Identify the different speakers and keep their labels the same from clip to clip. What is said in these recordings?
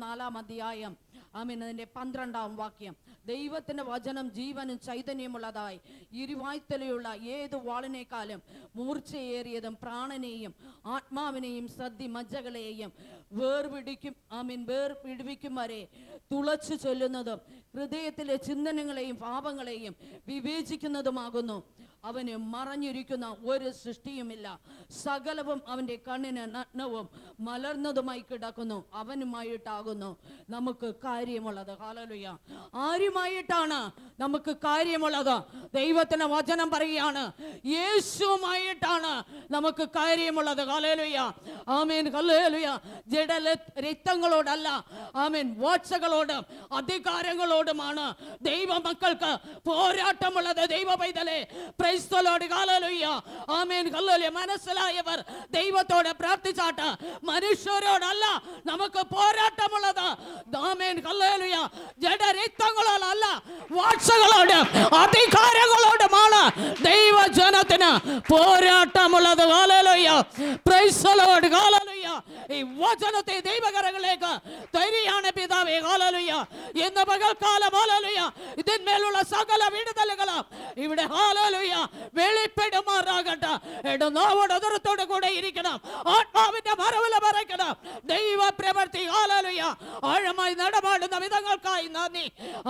Speaker 1: നാലാം അധ്യായം. ആമീൻ. അതിന്റെ പന്ത്രണ്ടാം വാക്യം. ദൈവത്തിന്റെ വചനം ജീവനും ചൈതന്യമുള്ളതായി. ഇരുവായ്ത്തലയുള്ള ഏത് വാളിനേക്കാളും മൂർച്ചയേറിയതും പ്രാണനെയും ആത്മാവിനെയും സദ്യ മജ്ജകളെയും വേർപിടിക്കും ആമീൻ വേർപിടിപ്പിക്കും വരെ തുളച്ചു ചൊല്ലുന്നതും ഹൃദയത്തിലെ ചിന്തനങ്ങളെയും പാപങ്ങളെയും വിവേചിക്കുന്നതുമാകുന്നു. അവന് മറഞ്ഞിരിക്കുന്ന ഒരു സൃഷ്ടിയുമില്ല. സകലവും അവന്റെ കണ്ണിന് നഗ്നവും മലർന്നതുമായി കിടക്കുന്നു. അവനുമായിട്ടാകുന്നു നമുക്ക് കാര്യമുള്ളത്. ഹാലലുയ ആരുമായിട്ടാണ് നമുക്ക് കാര്യമുള്ളത്? ദൈവത്തിന് വചനം പറയുകയാണ്. യേശുവുമായിട്ടാണ് നമുക്ക് കാര്യമുള്ളത്. ഹാലലുയ ആമേൻ. ഹല്ലേലൂയ. ജഡ രക്തങ്ങളോടല്ല ആമേൻ വാട്സകളോടും അധികാരങ്ങളോടുമാണ് ദൈവ മക്കൾക്ക് പോരാട്ടമുള്ളത്. ദൈവ പൈതലേ ക്രൈസ്തലോട് കാലലുയ്യ ആമേൻ ഹല്ലേലൂയ മനസ്സിലായവർ ദൈവത്തോട് പ്രാർത്ഥിച്ചാട്ട് മനുഷ്യരോടല്ല നമുക്ക് പോരാട്ടമുള്ളത് ആമേൻ ഹല്ലേലൂയ ജഡരക്തങ്ങളോടല്ല വാട്സകളോട് അധികാരങ്ങളോടുമാണ് ദൈവജനത്തിന് പോരാട്ടമുള്ളത് ഈ വചനത്തെ ദൈവകരങ്ങളിലേക്ക് തരികയാണ് പിതാവേ കാലലുയ്യ ഇന്ന് പകൽക്കാലം ഹാലലുയ്യ ഇതിന്മേലുള്ള സകല വിടുതലുകളും ഇവിടെ ഹാലലുയ്യ വെളിപ്പെടുമാറാകട്ടെ. എടുന്നോട് എതിർത്തോട് കൂടെ ഇരിക്കണം. ആത്മാവിന്റെ മറവില പറയണം ദൈവ പ്രവർത്തി ഹാലലുയ്യ ആഴമായി നടപാടുന്ന വിധങ്ങൾക്കായി നന്ദി.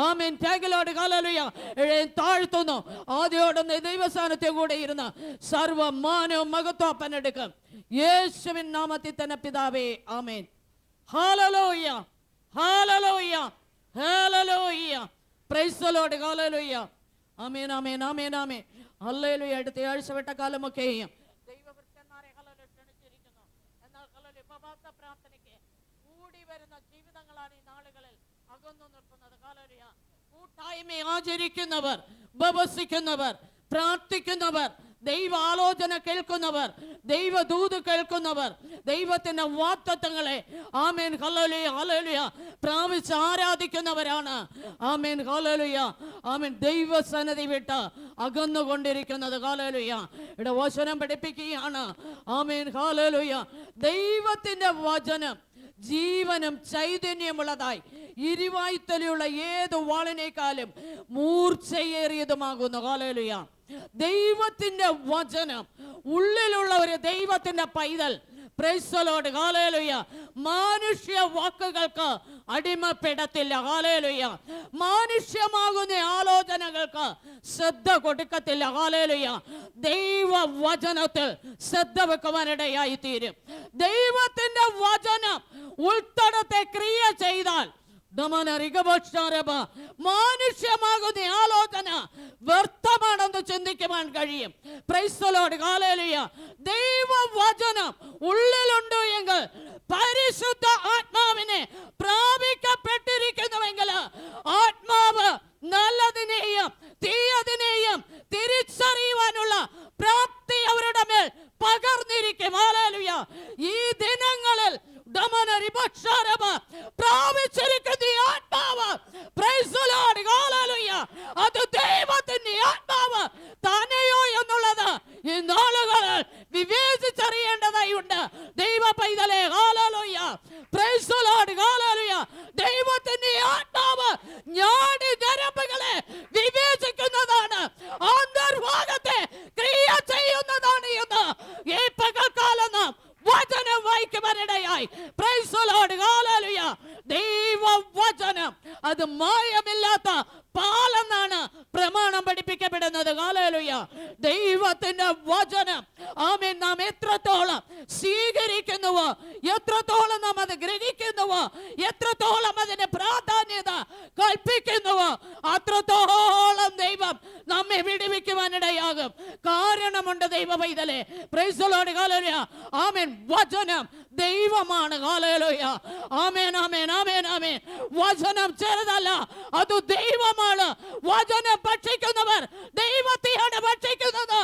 Speaker 1: ആമീൻ. ടാഗിലോട് ഹാലലുയ്യ താഴ്ത്തുന്നു. ആദ്യോടൊന്ന് ദൈവസ്ഥാനത്തെ കൂടെ ഇരുന്ന് സർവ മാനവും മകത്വപ്പനെടുക്കും യേശുവിൻ നാമത്തിൽ തന്നെ പിതാവേ ആമേൻ. ആമേൻ ആമേൻ ആമേൻ ആമേൻ. അടുത്ത ആഴ്ച വെട്ട കാലമൊക്കെയും ദൈവവൃത്തന്മാരെ കൂടി വരുന്ന ജീവിതങ്ങളാണ് ഈ നാളുകളിൽ കൂട്ടായ്മ ആചരിക്കുന്നവർ ഉപവസിക്കുന്നവർ പ്രാർത്ഥിക്കുന്നവർ ദൈവ ആലോചന കേൾക്കുന്നവർ ദൈവദൂത് കേൾക്കുന്നവർ ദൈവത്തിന്റെ വാക്തത്വങ്ങളെ ആമേൻ ഹല്ലേലൂയ ഹല്ലേലൂയ. പ്രാപിച്ച് ആരാധിക്കുന്നവരാണ്. Amen hallelujah. ആമേൻ ദൈവസന്നതി വിട്ട് അകന്നുകൊണ്ടിരിക്കുന്നത്. ഹല്ലേലൂയ. ഇവിടെ വചനം പഠിപ്പിക്കുകയാണ്. ആമേൻ ഹല്ലേലൂയ. ദൈവത്തിന്റെ വചനം ജീവനും ചൈതന്യമുള്ളതായി ഇരുവായ്ത്തലയുള്ള ഏത് വാളിനേക്കാളും മൂർച്ചയേറിയതുമാകുന്നു. ഹാലേലുയ ദൈവത്തിന്റെ വചനം ഉള്ളിലുള്ള ഒരു ദൈവത്തിന്റെ പൈതൽ. പ്രൈസലോട് ഹാലേലുയ മാനുഷ്യ വാക്കുകൾക്ക് അടിമപ്പെടത്തില്ല. ഹാലേലുയ മാനുഷ്യമാകുന്ന ആലോചനകൾക്ക് ശ്രദ്ധ കൊടുക്കത്തില്ല. ഹാലേലുയ ദൈവ വചനത്തിൽ ശ്രദ്ധ വെക്കുവാനിടയായി തീരും ദൈവത്തിന്റെ വചനം ഉൾത്തടത്തെ ക്രിയ ചെയ്താൽ മാനുഷ്യമാകുന്ന ആലോചന വ്യർത്ഥമാണെന്ന് ചിന്തിക്കുവാൻ കഴിയും. പ്രൈസ്തലോട് കാലയിലെയ ദൈവവചനം ഉള്ളിലുണ്ട് എങ്കിൽ പരിശുദ്ധ ആത്മാവിനെ പ്രാപിക്കപ്പെട്ടിരിക്കുന്നുവെങ്കിൽ ആത്മാവ് നല്ലതിനെയും തീയതിനെയും തിരിച്ചറിയുവാനുള്ള പ്രാപ്തി അവരുടെ മേൽ പകർന്നിരിക്കും. ഈ ദിനങ്ങളിൽ തന്നെയോ ഈ. ദൈവത്തിന്റെ ആത്മാവ് ഞാടി ഞരമ്പുകളെ വിവേചിക്കുന്നതാണ് അന്തർഭാഗത്തെ ക്രിയ ചെയ്യുന്നതാണ് എന്ന് ഈ പകൽക്കാലം നാം വചനം വായിക്കുവാനിടയായി Praise the Lord. Hallelujah. ദൈവ വചനം അത് മായമില്ലാത്ത പാലെന്നാണ് പ്രമാണം പഠിപ്പിക്കപ്പെടുന്നത്. ഹാലേലുയ ദൈവത്തിന്റെ വചനം. ആമേൻ. നാം എത്രത്തോളം സ്വീകരിക്കുന്നുവോ എത്രത്തോളം നാം അത് ഗ്രഹിക്കുന്നുവോ എത്രത്തോളം അതിന് പ്രാധാന്യത കൽപ്പിക്കുന്നുവോ അത്രത്തോളം ദൈവം നമ്മെ വിടുവിക്കുവാനിടയാകും. കാരണമുണ്ട് ദൈവ പൈതലെ പ്രൈസലോട് ഹാലേലുയ ആമേൻ. വചനം. ദൈവമാണ്. ആമേൻ ആമേൻ ആമേൻ ആമേൻ. വചനം ചെറുതല്ല അത് ദൈവമാണ്. വചനം ഭക്ഷിക്കുന്നവർ ദൈവത്തെയാണ് ഭക്ഷിക്കുന്നത്.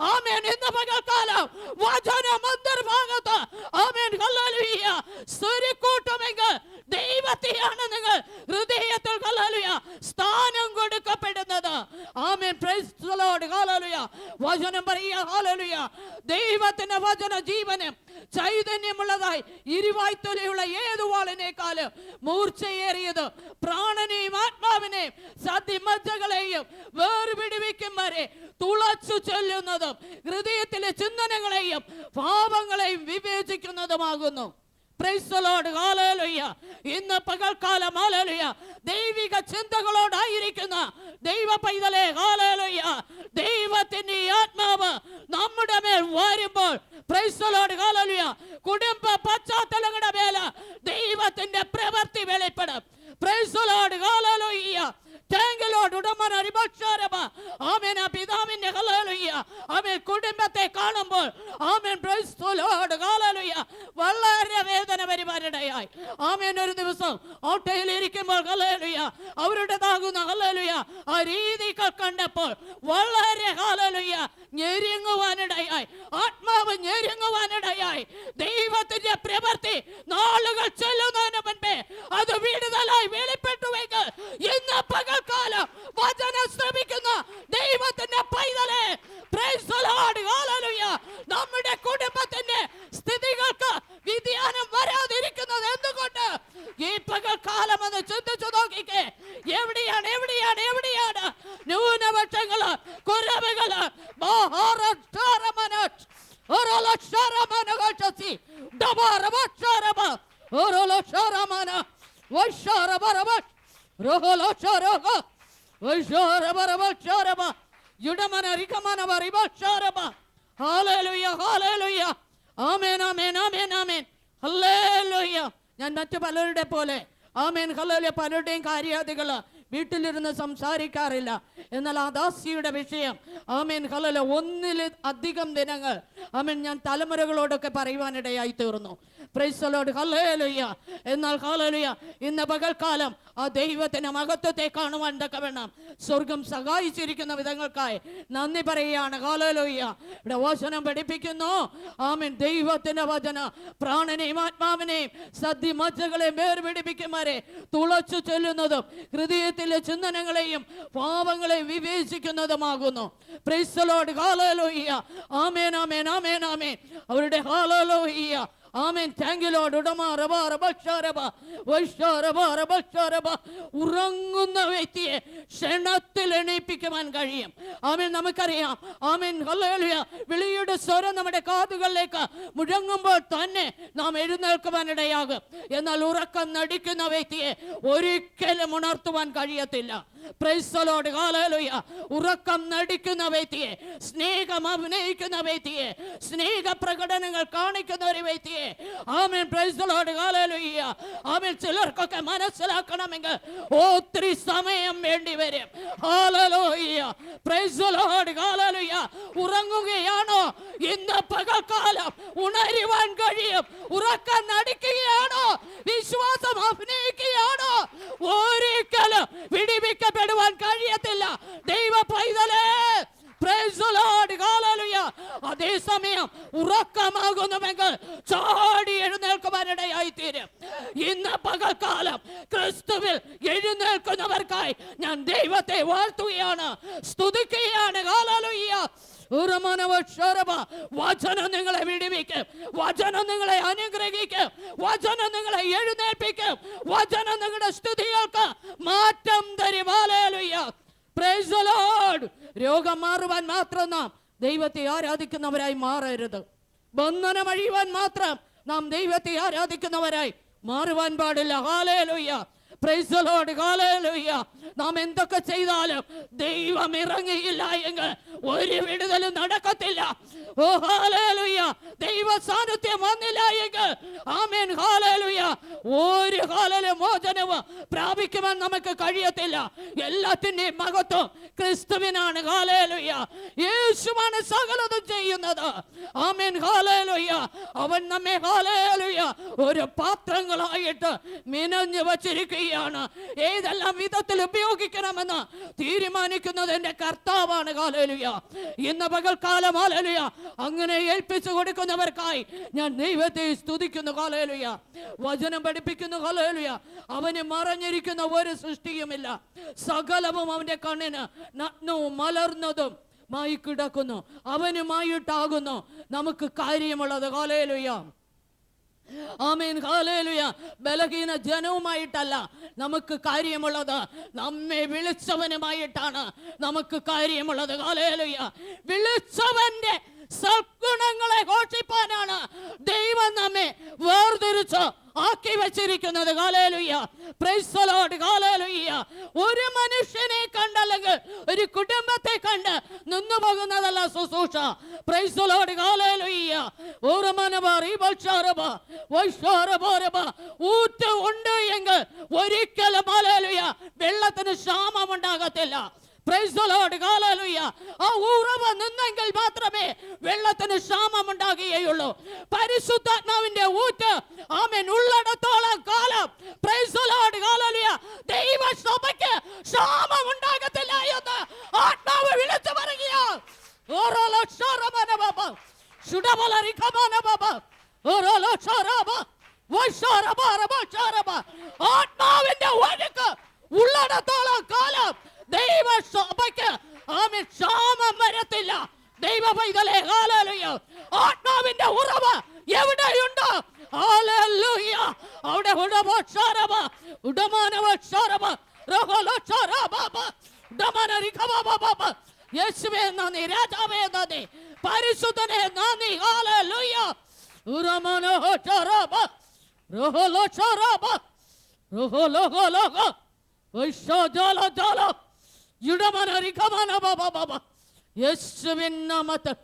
Speaker 1: ആമേൻ. ഇന്ന് വചന അന്തർഭാഗത്ത് ആമേൻ. ഹല്ലേലൂയ. സ്വരുക്കൂട്ടുമെങ്കിൽ ദൈവത്തെയാണ് നിങ്ങൾ ഹൃദയത്തിൽ ഹല്ലേലൂയ സ്ഥാനം കൊടുക്കപ്പെടുന്നത്. ആമേൻ. Praise the lord hallelujah. വചനം പറയുക ഹല്ലേലൂയ. ദൈവത്തിന്റെ വചന ജീവനം ചൈതന്യമുള്ളതായി ഇരുവായ്ത്തൊലയുള്ള ഏതു വാളിനേക്കാളും മൂർച്ചയേറിയത് പ്രാണനെയും ആത്മാവിനെയും സതിമജ്ജകളെയും വേർപിടിവിക്കും വരെ തുളച്ചു ചൊല്ലുന്നതും ഹൃദയത്തിലെ ചിന്തനങ്ങളെയും പാപങ്ങളെയും വിവേചിക്കുന്നതുമാകുന്നു Lord. Hallelujah. ഇന്ന് പകൽക്കാലം ആലോലുയ ദൈവിക ചിന്തകളോടായിരിക്കുന്ന ദൈവ പൈതലെ ആലോലുയ ദൈവത്തിന്റെ ഈ ആത്മാവ് നമ്മുടെ മേൽ വരുമ്പോൾ Lord. Hallelujah. കുടുംബ പശ്ചാത്തലങ്ങളുടെ മേല ദൈവത്തിന്റെ പ്രവൃത്തി വെളിപ്പെടും Praise the ഉടമന അരിഭക്ഷാരമ. ആമേൻ. ആ പിതാവിന്റെ ഹല്ലേലൂയ. ആമേൻ. കുടുംബത്തെ കാണുമ്പോൾ ആമേൻ Praise the വളരെ വേദന വരുവാനിടയായി ആമേൻ ഒരു ദിവസം ഓട്ടോയിൽ ഇരിക്കുമ്പോൾ അവരുടെ അവരുടേതാകുന്ന ഹല്ലേലൂയ ആ രീതികൾ കണ്ടപ്പോൾ വളരെ ഹല്ലേലൂയ ഞെരുങ്ങുവാനിടയായി ആത്മാവ് ഞെരുങ്ങുവാനിടയായി ദൈവത്തിന്റെ പ്രവൃത്തി നാളുകൾ ചെല്ലുന്നതിന് മുൻപേ അത് വിടുതലായി വെളിപ്പെട്ടുവെങ്കിൽ ഇന്ന് പകൽക്കാലം വചനം ശ്രമിക്കുന്ന ദൈവത്തിന്റെ പൈതലെ. നമ്മുടെ കുടുംബത്തിന്റെ സ്ഥിതികൾക്ക് വ്യതിയാനം വരാതിരിക്കുന്നത് എന്തുകൊണ്ട്? ഈ പകൽക്കാലം എന്ന് ചിന്തിച്ചു നോക്കിക്കേ. എവിടെയാണ് എവിടെയാണ് എവിടെയാണ്? ന്യൂനപക്ഷങ്ങൾ കുറവുകൾ. ഒരു ഒരലക്ഷരമനകശസി ഡബാരവക്ഷരമ ഒരലക്ഷരമന. ഹാലേലുയ ഹാലേലുയ ആമേൻ ആമേൻ ആമേൻ ആമേൻ. ഞാൻ മറ്റു പലരുടെ പോലെ. ആമേൻ ഹല്ലേലൂയ. പലരുടെയും കാര്യാദികൾ വീട്ടിലിരുന്ന് സംസാരിക്കാറില്ല. എന്നാൽ ആ ദാസിയുടെ വിഷയം ആമേൻ ഹലല ഒന്നിൽ അധികം ദിനങ്ങൾ ആമേൻ ഞാൻ തലമുറകളോടൊക്കെ പറയുവാനിടയായി തീർന്നു. പ്രൈസലോട് ഹല്ലേലൂയ. എന്നാൽ ഹല്ലേലൂയ ഇന്ന് പകൽക്കാലം ആ ദൈവത്തിന് മഹത്വത്തെ കാണുവാൻ തക്ക വേണം? സ്വർഗം സഹായിച്ചിരിക്കുന്ന വിധങ്ങൾക്കായി നന്ദി പറയുകയാണ്. കാലോലോയ്യ ഇവിടെ വചനം പഠിപ്പിക്കുന്നു. ആമേൻ. ദൈവത്തിന്റെ വചന പ്രാണനെയും ആത്മാവിനെയും സദ്യ മജ്ജകളെയും വേർപിടിപ്പിക്കുമാരെ തുളച്ചു ചൊല്ലുന്നതും ഹൃദയത്തിലെ ചിന്തനങ്ങളെയും പാവങ്ങളെയും വിവേചിക്കുന്നതുമാകുന്നു. പ്രൈസലോട് കാലോലോയ്യ ആമേൻ ആമേൻ ആമേൻ ആമേൻ. അവരുടെ ഹാലലോഹിയ ആമേൻ. താങ്ക് യു ഷറബ ഉറങ്ങുന്ന വ്യക്തിയെ ക്ഷണത്തിൽ എണീപ്പിക്കുവാൻ കഴിയും. ആമേൻ നമുക്കറിയാം. ആമേൻ ഹല്ലേലൂയ. വിളിയുടെ സ്വരം നമ്മുടെ കാതുകളിലേക്ക് മുഴങ്ങുമ്പോൾ തന്നെ നാം എഴുന്നേൽക്കുവാനിടയാകും. എന്നാൽ ഉറക്കം നടിക്കുന്ന വ്യക്തിയെ ഒരിക്കലും ഉണർത്തുവാൻ കഴിയത്തില്ല. പ്രൈസലോട് ഹാലലുയ ഉറക്കം നടിക്കുന്ന വ്യക്തിയെ സ്നേഹം അഭിനയിക്കുന്ന വ്യക്തിയെ സ്നേഹ പ്രകടനങ്ങൾ കാണിക്കുന്ന ഒരു വ്യക്തിയെ. ആമേൻ പ്രൈസലോട് ഹാലലുയ ആമേൻ ചിലർക്കൊക്കെ മനസ്സിലാക്കണമെങ്കിൽ ഒത്തിരി സമയം വേണ്ടി വരും. ഹാലലോയ പ്രൈസലോട് ഹാലലുയ ഉറങ്ങുകയാണോ? ഇന്ന് പകൽക്കാലം ഉണരുവാൻ കഴിയും. ഉറക്കം നടിക്കുകയാണോ പകൽക്കാലം ക്രിസ്തുവിൽ എഴുന്നേൽക്കുന്നവർക്കായി ഞാൻ ദൈവത്തെ വാഴ്ത്തുകയാണ് സ്തുതിക്കുകയാണ്. ഉറമനവക്ഷരമ. വചനം നിങ്ങളെ വിടിവിക്കും. വചനം നിങ്ങളെ അനുഗ്രഹിക്കും. വചനം നിങ്ങളെ എഴുന്നേൽപ്പിക്കും. വചനം നിങ്ങളുടെ സ്തുതികൾക്ക് മാറ്റം തരും. രോഗം മാറുവാൻ മാത്രം നാം ദൈവത്തെ ആരാധിക്കുന്നവരായി മാറരുത്. ബന്ധനം അഴിയുവാൻ മാത്രം നാം ദൈവത്തെ ആരാധിക്കുന്നവരായി മാറുവാൻ പാടില്ല Lord. Hallelujah. നാം എന്തൊക്കെ ചെയ്താലും ദൈവം ഇറങ്ങിയില്ല എങ്കിൽ ഒരു വിടുതലും നടക്കത്തില്ല. ഓ ഹാലേലുയ്യ ദൈവ സാന്നിധ്യം വന്നില്ല എങ്കിൽ. ആമേൻ ഹാലേലുയ്യ ഒരു ഹാലല മോചനവും പ്രാപിക്കുവാൻ നമുക്ക് കഴിയത്തില്ല. എല്ലാത്തിന്റെയും മഹത്വം ക്രിസ്തുവിനാണ്. ഹാലേലുയ്യ യേശുവാണ് സകലതും ചെയ്യുന്നത്. ആമേൻ ഹാലേലുയ്യ അവൻ നമ്മെ ഹാലേലുയ്യ ഒരു പാത്രങ്ങളായിട്ട് മിനഞ്ഞു വച്ചിരിക്കുകയാണ് ഏതെല്ലാം വിധത്തിൽ ഉപയോഗിക്കണമെന്ന് തീരുമാനിക്കുന്നത് എന്റെ കർത്താവാണ്. കാലലുയ ഇന്ന് പകൽക്കാലം ആലലുയ അങ്ങനെ ഏൽപ്പിച്ചു കൊടുക്കുന്നവർക്കായി ഞാൻ ദൈവത്തെ സ്തുതിക്കുന്നു. കാലലുയ വചനം പഠിപ്പിക്കുന്നു. കാലലുയ അവന് മറഞ്ഞിരിക്കുന്ന ഒരു സൃഷ്ടിയുമില്ല. സകലവും അവന്റെ കണ്ണിന് നഗ്നവും മലർന്നതും മായി കിടക്കുന്നു അവനുമായിട്ടാകുന്നു നമുക്ക് കാര്യമുള്ളത്. കാലയിലുയ്യ ആമേൻ ബലഹീന ജനവുമായിട്ടല്ല നമുക്ക് കാര്യമുള്ളത്. നമ്മെ വിളിച്ചവനുമായിട്ടാണ് നമുക്ക് കാര്യമുള്ളത്. ഹാലേലുയ വിളിച്ചവന്റെ സൽഗുണങ്ങളെ ഘോഷിപ്പാനാണ് ദൈവം നമ്മെ വേർതിരിച്ച് ആക്കി വെച്ചിരിക്കുന്നത്. ഹാലേലുയ്യ പ്രൈസ് ലോർഡ് ഹാലേലുയ്യ ഒരു മനുഷ്യനെ കണ്ടല്ലെങ്കിൽ ഒരു കുടുംബത്തെ കണ്ട് നിന്നു പോകുന്നതല്ല ശുശ്രൂഷ പ്രൈസ് ലോർഡ് ഹാലേലുയ്യ ഓരമനബ റീബൽഷാരബ വൈഷാരബോരബ ഊറ്റ് ഉണ്ട് എങ്കിൽ ഒരിക്കലും വെള്ളത്തിന് ക്ഷാമം ഉണ്ടാകത്തില്ല. ആ ഉറവ നിന്നെങ്കിൽ മാത്രമേ വെള്ളത്തിന് ക്ഷാമം ഉണ്ടാകുകയുള്ളൂ. പരിശുദ്ധാത്മാവിന്റെ ഊറ്റ് ആമേൻ ഉള്ളിടത്തോളം കാലം. ദൈവ സഭയ്ക്ക് ക്ഷാമം ഉണ്ടാകത്തില്ല എന്ന് ആത്മാവ് വിളിച്ചു പറയുക ഓരോ ലക്ഷറമന ബാബ ബാബ ആത്മാവിന്റെ ഒഴുക്ക് ഉള്ളിടത്തോളം കാലം ദൈവ സഭയ്ക്ക് ആമേൻ ക്ഷാമം വരത്തില്ല. ആത്മാവിന്റെ ഉറവ് എവിടെയുണ്ട്? അവിടെ ഉടമോ ക്ഷാരമ ഉടമാനവ ക്ഷാരമ യേശുവേ നന്ദി രാജാവേ നന്ദി പരിശുദ്ധനെ നന്ദി ഹാലലുയ. ഉറമാനോ ക്ഷാരബ റഹലോ ക്ഷാരബ റഹലോ ഹലോ വൈശോ ജാല ജാല യുഡമന റിഖമന ബാബ ബാബ യേശുവിൻ നാമത്തിൽ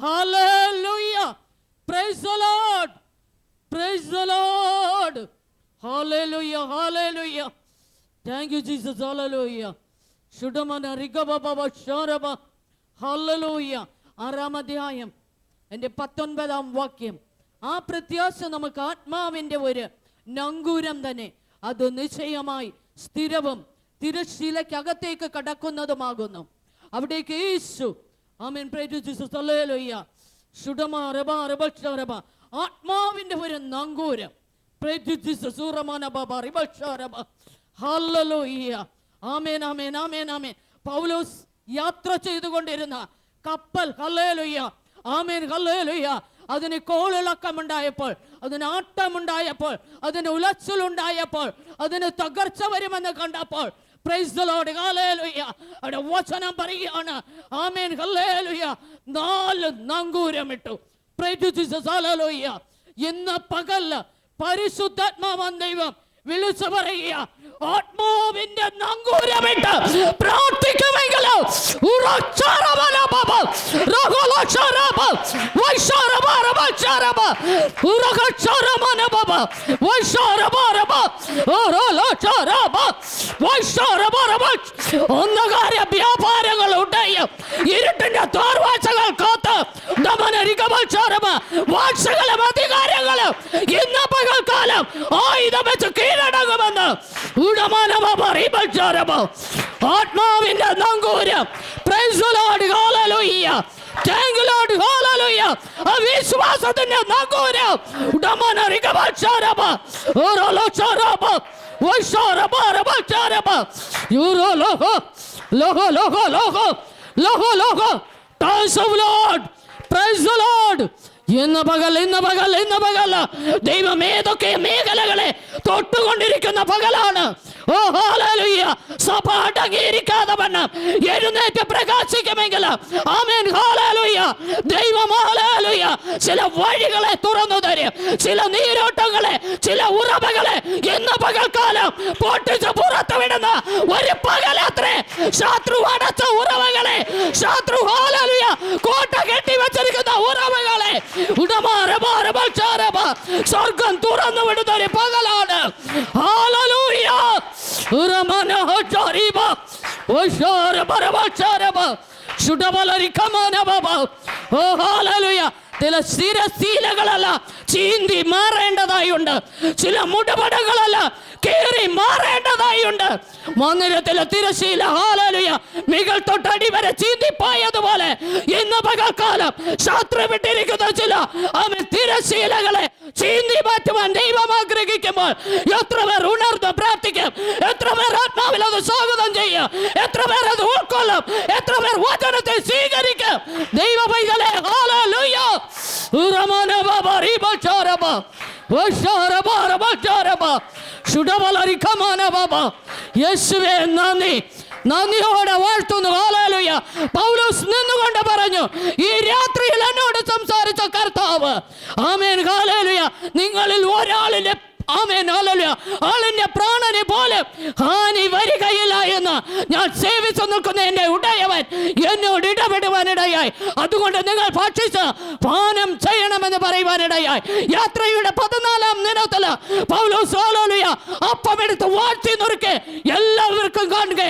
Speaker 1: hallelujah praise the lord praise the lord hallelujah hallelujah thank you Jesus hallelujah ഷുഡമന റിഖബ ബാബ ഷാരബ ഹല്ലേലൂയ ആറാം അധ്യായം എന്റെ പത്തൊൻപതാം വാക്യം ആ പ്രത്യാശ നമുക്ക് ആത്മാവിന്റെ ഒരു നങ്കൂരം തന്നെ. അത് നിശ്ചയമായി സ്ഥിരവും തിരശീലക്കകത്തേക്ക് കടക്കുന്നതുമാകുന്നു. അവിടേക്ക് യേശു ആമീൻ ഷറബ ആത്മാവിന്റെ ഒരു നങ്കൂരം. ആമേൻ ആമേൻ ആമേൻ ആമേൻ. പൗലോസ് യാത്ര ചെയ്തുകൊണ്ടിരുന്ന കപ്പൽ ഹല്ലേലൂയ. Amen hallelujah. അതിന് കോളിളക്കമുണ്ടായപ്പോൾ അതിന് ആട്ടമുണ്ടായപ്പോൾ അതിന് ഉലച്ചിലുണ്ടായപ്പോൾ അതിന് തകർച്ച വരുമെന്ന് കണ്ടപ്പോൾ പ്രൈസ് ദ ലോർഡ് ഹല്ലേലൂയ അവിടെ വചനം പറയുകയാണ്. ആമേൻ ഹല്ലേലൂയ നാല് നങ്കൂരമിട്ടു. ഹല്ലേലൂയ ഇന്ന് പകൽ പരിശുദ്ധാത്മാവൻ ദൈവം വിളിച്ചു പറയുക. ആത്മാവിന്റെ നങ്കൂരമിട്ട് പ്രാർത്ഥിക്കുമെങ്കിൽ ഒന്നുകാര്യ വ്യാപാരങ്ങൾ ഉണ്ടായി ഇരുട്ടിന്റെ തോർവാഴ്ചകൾ കാത്ത് വാഴ്ചകളും അധികാരങ്ങളും ഇന്ന് പകൽക്കാലം ആയുധം വെച്ച് കീഴടങ്ങുമെന്ന് ആത്മാവിന്റെ നങ്കൂരം Praise the Lord, hallelujah. Thank you, Lord, hallelujah. ആ വിശ്വാസത്തിന്റെ നങ്കൂരം ഉടമന റികമച്ചാരബ ഓരോലോച്ചാരബ വൈശാരബാരബ ചാരബ യൂരോ ലോഹോ ലോഹോ ലോഹോ ലോഹോ ലോഹോ ലോഹോ Thanks of Lord. Praise the Lord. ഇന്ന് പകൽ ഇന്ന് പകൽ ഇന്ന് പകൽ. ദൈവം ഏതൊക്കെ മേഖലകളെ തൊട്ടുകൊണ്ടിരിക്കുന്ന പകലാണ്? ഓ ഹാലലുയ്യ സഭ അടങ്ങിയിരിക്കാതെ വണ്ണം എഴുന്നേറ്റ് പ്രകാശിക്കുമെങ്കിൽ ആമേൻ ഹാലലുയ്യ ദൈവം ഹാലലുയ്യ ചില വഴികളെ തുറന്നു തരും. ചില നീരോട്ടങ്ങളെ ചില ഉറവകളെ ഇന്ന് പകൽക്കാലം പൊട്ടിച്ച് പുറത്തു വിടുന്ന ഒരു പകലത്രേ. ശത്രു അടച്ച ഉറവകളെ ശത്രു ഹാലലുയ കോട്ട കെട്ടി വെച്ചിരിക്കുന്ന ഉറവുകളെ സ്വർഗം തുറന്നു വിടുന്ന ഒരു പകലാണ് ഉഷാരമരമചാരബ ശുഡബലരിക്കമനബബ ഓ ഹാലലുയ ചില സ്ഥിരശീലകളല്ല ചീന്തി മാറേണ്ടതായുണ്ട്. ചില മുടപടകളല്ല. കീറി മാറേണ്ടതായുണ്ട്. മന്ദിരത്തിലെ തിരശീല ഹാലലുയ മികൾ തൊട്ടടി വരെ ചീന്തിപ്പോയതുപോലെ ഇന്ന് പകൽക്കാലം ശാസ്ത്രം വിട്ടിരിക്കുന്ന ചില അവൻ തിരശീലകളെ ചീന്തി മാറ്റുവാൻ ദൈവം ആഗ്രഹിക്കുമ്പോൾ എത്ര പേർ ഉണർന്ന് പ്രാർത്ഥിക്കും. എത്ര പേർ ആത്മാവിൽ അത് സ്വാഗതം ചെയ്യും. എത്ര പേർ അത് ഉൾക്കൊള്ളും. എത്ര പേർ വചനത്തെ സ്വീകരിക്കും. ദൈവ പൈതലെ ഹാലലുയ ഉറമന ബാബ റീബോറബ വശാരബ റബശാരബ ശുഡബലരിക്കമാന ബാബ യേശുവേ പൗലോസ് നിന്നുകൊണ്ട് പറഞ്ഞു ഈ രാത്രിയിൽ എന്നോട് സംസാരിച്ച കർത്താവ്. ആമേൻ ഹാലേലുയ നിങ്ങളിൽ ഒരാളിലെ ആമേൻ ആളിന്റെ പ്രാണനെ പോലെ ഹാനി വരികയില്ല എന്ന് ഞാൻ സേവിച്ചു നിൽക്കുന്ന എന്റെ ഉടയവൻ എന്നോട് ഇടപെടുവാനിടയായി. അതുകൊണ്ട് നിങ്ങൾ ഭക്ഷിച്ച് പാനം ചെയ്യണമെന്ന് പറയുവാനിടയായി. യാത്രയുടെ പതിനാലാം ദിനത്തിൽ പൗലോസ് ഹാലേലുയ അപ്പമെടുത്ത് വാഴ്ത്തി നുറുക്കെ എല്ലാവർക്കും കാണുക.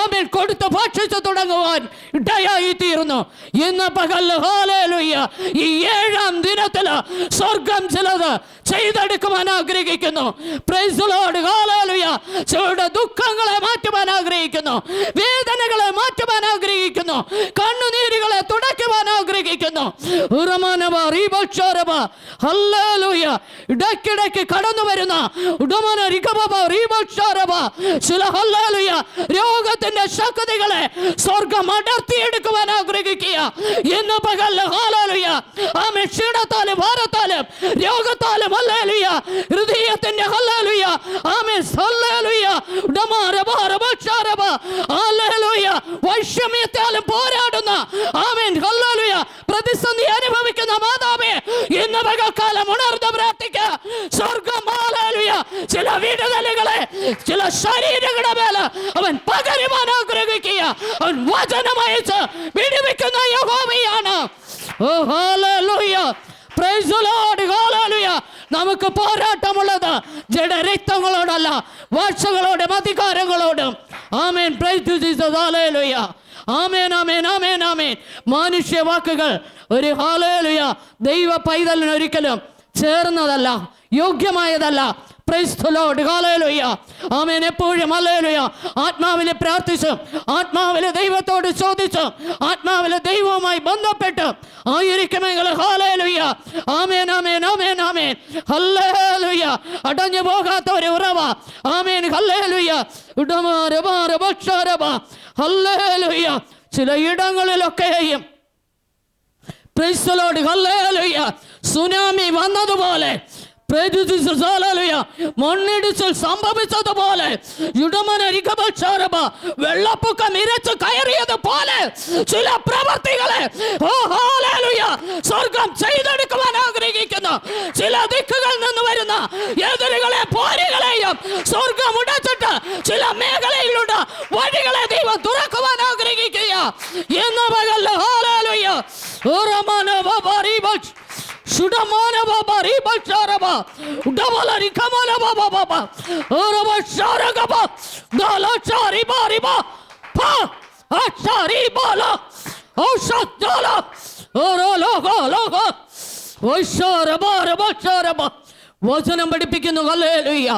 Speaker 1: ആമേൻ കൊടുത്ത് ഭക്ഷിച്ചു തുടങ്ങുവാൻ ഇടയായി തീരുന്നു. ഇന്ന് പകൽ ഈ ഏഴാം ദിനത്തിൽ സ്വർഗം ചിലത് ചെയ്തെടുക്കുവാൻ ആഗ്രഹിക്കുന്നു. ചിലരുടെ ദുഃഖങ്ങളെ മാറ്റുവാൻ ആഗ്രഹിക്കുന്നു. വേദനകളെ മാറ്റുവാൻ ആഗ്രഹിക്കുന്നു. കണ്ണുനീരുകളെ തുടയ്ക്കുവാൻ ആഗ്രഹിക്കുന്നു. ഇടയ്ക്കിടയ്ക്ക് കടന്നു വരുന്ന രോഗത്തിന്റെ ശക്തികളെ സ്വർഗം അടർത്തിയെടുക്കുവാൻ ആഗ്രഹിക്കുക. ഇന്ന് പകൽ ഹാലേലൂയ ആമേ ക്ഷീണത്താലും ഭാരത്താലും രോഗത്താലും ഹല്ലേലൂയ ഹൃദയത്തിന്റെ ഹല്ലേലൂയ. ആമേ ഹല്ലേലൂയ. ഉടമാരബ ഭാരഭക്ഷാരവ ഹല്ലേലൂയ. വൈഷമ്യത്താലും പോരാടുന്ന. ആമേൻ. ഹല്ലേലൂയ. പ്രതിസന്ധി അനുഭവിക്കുന്ന മാതാവേ ഇന്ന് പകൽക്കാലം ഉണർന്ന് പ്രാർത്ഥിക്ക. സ്വർഗം ഹല്ലേലൂയ. ചില വിടുതലുകളെ ചില ശരീരങ്ങളുടെ മേലെ അവൻ പകരുവാൻ ആഗ്രഹിക്കുക. അവൻ വചനമയച്ച് വിടുവിക്കുന്ന യഹോവയാണ്. ഓ ഹല്ലേലൂയ. Praise lord Lord. നമുക്ക് പോരാട്ടമുള്ളത് ജഡരക്തങ്ങളോടല്ല വാഴ്ചകളോടും അധികാരങ്ങളോടും. ആമേൻ. ഹല്ലേലൂയ ആമേൻ ആമേൻ ആമേൻ ആമേൻ. മാനുഷ്യ വാക്കുകൾ ഒരു ഹാലയലുയ ദൈവ പൈതലിന് ഒരിക്കലും ചേർന്നതല്ല യോഗ്യമായതല്ല. ആമേൻ. എപ്പോഴും ഹല്ലേലൂയ. ആത്മാവിനെ പ്രാർത്ഥിച്ച് ആത്മാവിലെ ദൈവത്തോട് ചോദിച്ച് ആത്മാവിലെ ദൈവവുമായി ബന്ധപ്പെട്ട് ആയിരിക്കുമെങ്കിൽ ഹാലേലുയ ആമേൻ ആമേൻ ആമേൻ ആമേൻ. ഹല്ലേലൂയ. പോകാത്ത ഒരു ഉറവ. ആമേൻ. ഹല്ലേലൂയ. ഉടമാരബാരബക്ഷാരബ ഹല്ലേലൂയ. ചില ഇടങ്ങളിലൊക്കെയും Lord. Hallelujah. സുനാമി വന്നതുപോലെ ഹല്ലേലൂയ. മണ്ണിടിച്ചിൽ സംഭവിച്ചതുപോലെ വെള്ളപ്പൊക്കം ഇരച്ച് കയറിയതുപോലെ ചില പ്രവർത്തികളെ സ്വർഗം ചെയ്തെടുക്കുവാൻ ആഗ്രഹിക്കുന്നു. ചില ദിക്കുകളിൽ നിന്ന് വരുന്ന എതിരുകളെ പോരുകളെയും സ്വർഗം ഉടച്ചിട്ട് ചില മേഖലയിലുള്ള വഴികളെ ദൈവം തുറക്കുവാൻ ആഗ്രഹിക്കുക. എന്ന് ഹല്ലേലൂയ. ഓരമാന ബാബാരിബച്ച് Shudamana baba riba sharaba. Dabala rikamana baba baba. Oraba sharagaba. Dala çari bari ba. Pa. Ashari bala. Oshatala. Oro logo logo. Osharaba raba sharaba. വചനം പഠിപ്പിക്കുന്നു ഹല്ലേലൂയ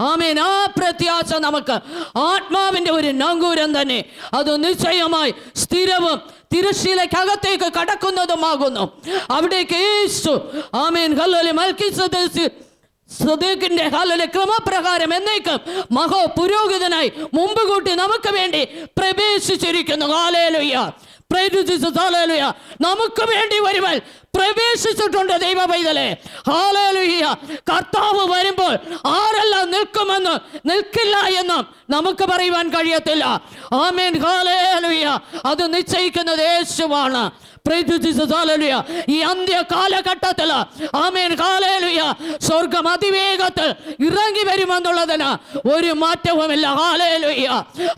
Speaker 1: ആമേൻ. ആ പ്രത്യാശ നമുക്ക് ആത്മാവിന്റെ ഒരു നങ്കൂരം തന്നെ അത് നിശ്ചയമായി സ്ഥിരവും തിരശ്ശീലക്കകത്തേക്ക് കടക്കുന്നതുമാകുന്നു. അവിടേക്ക് യേശു ആമേൻ ഹല്ലേലൂയ മൽക്കിസദേസ് സദേക്കിന്റെ ഹാലലെ ക്രമപ്രകാരം എന്നേക്കും മഹോ പുരോഹിതനായി മുമ്പ് കൂട്ടി നമുക്ക് വേണ്ടി പ്രവേശിച്ചിരിക്കുന്നു. പ്രേരിപ്പിച്ച നമുക്ക് വേണ്ടി വരുവാൻ പ്രവേശിച്ചിട്ടുണ്ട് ദൈവ പൈതലെ ഹാലേലുയ്യ കർത്താവ് വരുമ്പോൾ ആരെല്ലാം നിൽക്കുമെന്ന് നിൽക്കില്ല എന്നും നമുക്ക് പറയുവാൻ കഴിയത്തില്ല. ആമേൻ. ഹാലേലുയ്യ അത് നിശ്ചയിക്കുന്നത് യേശുവാണ്. ഈ അന്ത്യ കാലഘട്ടത്തിൽ ആമേൻ. ഹാലേലുയ സ്വർഗം അതിവേഗത്തിൽ ഇറങ്ങി വരുമെന്നുള്ളതിന് ഒരു മാറ്റവുമില്ല. ഹാലേലുയ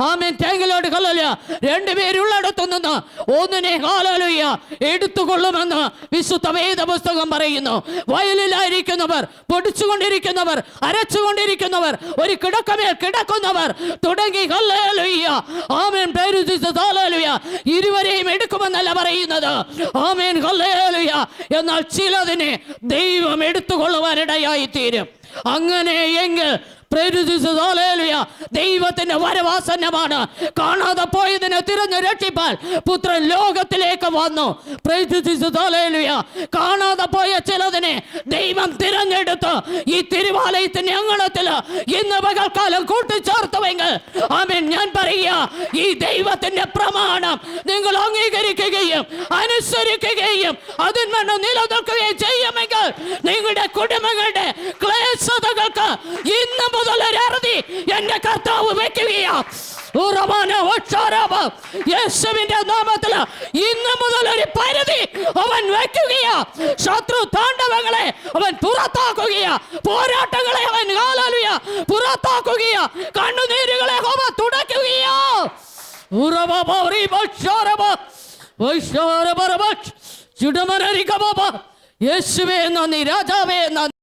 Speaker 1: ആമേൻ. തേങ്ങലോട് ഹല്ലേലൂയ. രണ്ടുപേരുള്ളിടത്തു നിന്ന് ഒന്നിനെ എടുത്തു എടുത്തുകൊള്ളുമെന്ന് വിശുദ്ധ വേദ പുസ്തകം പറയുന്നു. വയലിലായിരിക്കുന്നവർ പൊടിച്ചുകൊണ്ടിരിക്കുന്നവർ അരച്ചുകൊണ്ടിരിക്കുന്നവർ ഒരു കിടക്കമേൽ കിടക്കുന്നവർ തുടങ്ങി ഹല്ലേലൂയ ആമേൻ. ഹല്ലേലൂയ ഇരുവരെയും എടുക്കുമെന്നല്ല പറയുന്നത്. ആമേൻ. ഹല്ലേലൂയ എന്നാൽ ചിലതിനെ ദൈവം എടുത്തുകൊള്ളുവാനിടയായി തീരും അങ്ങനെ എങ്കിൽ പ്രേരിപ്പിച്ചത് ഹല്ലേലൂയ. ദൈവത്തിന്റെ വരവാസന്നമാണ് കാണാതെ പോയതിനെ തിരഞ്ഞു രക്ഷിപ്പാൻ പുത്രൻ ലോകത്തിലേക്ക് വന്നു. കാണാതെ പോയ ചിലതിനെ ദൈവം തിരഞ്ഞെടുത്ത് ഈ തിരുവാലയത്തിന്റെ അങ്കണത്തിൽ ഇന്ന് പകൽക്കാലം കൂട്ടിച്ചേർത്തുവെങ്കിൽ ആമേൻ ഞാൻ പറയുക ഈ ദൈവത്തിന്റെ പ്രമാണം നിങ്ങൾ അംഗീകരിക്കുകയും അനുസരിക്കുകയും അതിന്മേൽ നിലനിൽക്കുകയും ചെയ്യുമെങ്കിൽ നിങ്ങളുടെ കുടുംബങ്ങളുടെ ക്ലേശതകൾക്ക് ഇന്ന് മുതൽ ഒരറുതി എന്റെ കർത്താവ് ഒക്ഷാരാപ. യേശുവിന്റെ നാമത്തിൽ ഇന്ന് മുതൽ ഒരു പരിധി അവൻ വെക്കുകയാ ശത്രു താണ്ഡവങ്ങളെ അവൻ പുറത്താക്കുകയാ. പോരാട്ടങ്ങളെ അവൻ കാലാലുയ പുറത്താക്കുകയാ. കണ്ണുനീരുകളെ അവ തുടയ്ക്കുകയാ. ഉറവ യേശുവേ നന്ദി രാജാവേ നന്ദി.